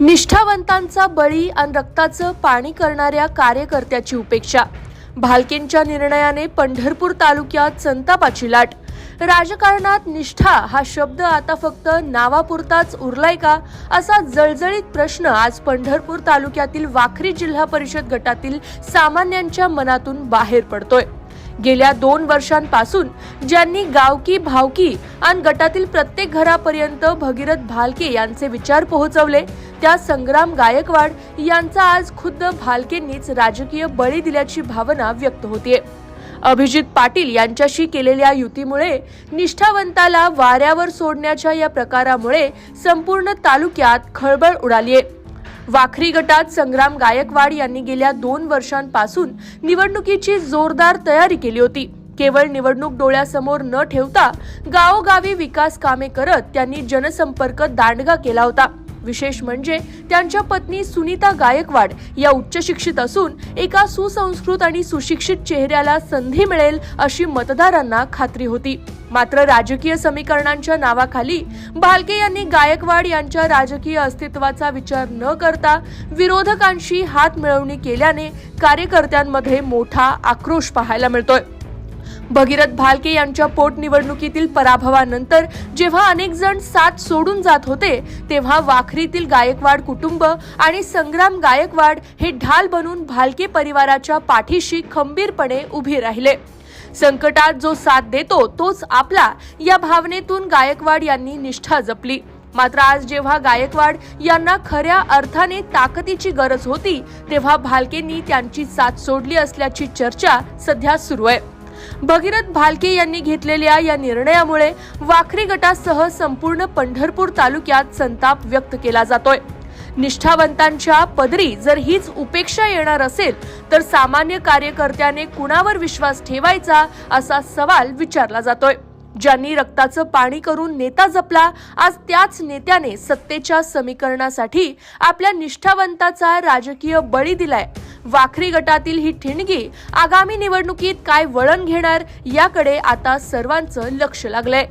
निष्ठावंतांचा बळी आणि रक्ताचं पाणी करणाऱ्या कार्यकर्त्याची उपेक्षा. भालकेंच्या निर्णयाने पंढरपूर तालुक्यात संतापाची लाट. राजकारणात निष्ठा हा शब्द आता फक्त नावापुरताच उरलाय का असा जळजळीत प्रश्न आज पंढरपूर तालुक्यातील वाखरी जिल्हा परिषद गटातील सामान्यांच्या मनातून बाहेर पडतोय. गेल्या दोन वर्षांपासून ज्यांनी गावकी भावकी आणि गटातील प्रत्येक घरापर्यंत भगीरथ भालके यांचे विचार पोहोचवले त्या संग्राम गायकवाड यांचा आज खुद्द भालकेंनीच राजकीय बळी दिल्याची भावना व्यक्त होतीये. अभिजित पाटील यांच्याशी केलेल्या युतीमुळे निष्ठावंताला वाऱ्यावर सोडण्याच्या या प्रकारामुळे संपूर्ण तालुक्यात खळबळ उडालीये. वाखरी गटात संग्राम गायकवाड यांनी गेल्या दोन वर्षांपासून निवडणुकीची जोरदार तयारी केली होती. केवळ निवडणूक डोळ्यासमोर न ठेवता गावोगावी विकास कामे करत त्यांनी जनसंपर्क दांडगा केला होता. विशेष म्हणजे त्यांच्या पत्नी सुनीता गायकवाड या उच्च शिक्षित असून एका सुसंस्कृत आणि सुशिक्षित चेहऱ्याला संधी मिळेल अशी मतदारांना खात्री होती. मात्र राजकीय समीकरणांच्या नावाखाली भालके यांनी गायकवाड यांच्या राजकीय अस्तित्वाचा विचार न करता विरोधकांशी हात मिळवणी केल्याने कार्यकर्त्यांमध्ये मोठा आक्रोश पाहायला मिळतोय. भगीरथ भालके यांच्या पोटनिवडणुकीतील पराभवानंतर जेव्हा अनेक जण साथ सोडून जात होते तेव्हा वाखरीतील गायकवाड कुटुंब आणि संग्राम गायकवाड हे ढाल बनून भालके परिवाराच्या पाठीशी खंबीरपणे उभे राहिले. संकटात जो साथ देतो तोच आपला या भावनेतून गायकवाड यांनी निष्ठा जपली. मात्र आज जेव्हा गायकवाड यांना खऱ्या अर्थाने ताकदीची गरज होती तेव्हा भालकेंनी त्यांची साथ सोडली असल्याची चर्चा सध्या सुरू आहे. भगीरथ भालके यांनी घेतलेल्या या निर्णयामुळे वाखरी गटासह संपूर्ण पंढरपूर तालुक्यात संताप व्यक्त केला जातोय. निष्ठावंतांच्या पदरी जर हीच उपेक्षा येणार असेल तर सामान्य कार्यकर्त्याने कुणावर विश्वास ठेवायचा असा सवाल विचारला जातोय. ज्यांनी रक्ताचं पाणी करून नेता जपला आज त्याच नेत्याने सत्तेच्या समीकरणासाठी आपल्या निष्ठावंताचा राजकीय बळी दिलाय. वाखरी गटातील ही ठिणगी आगामी निवडणुकीत काय वळण घेणार याकडे आता सर्वांचं लक्ष लागलंय.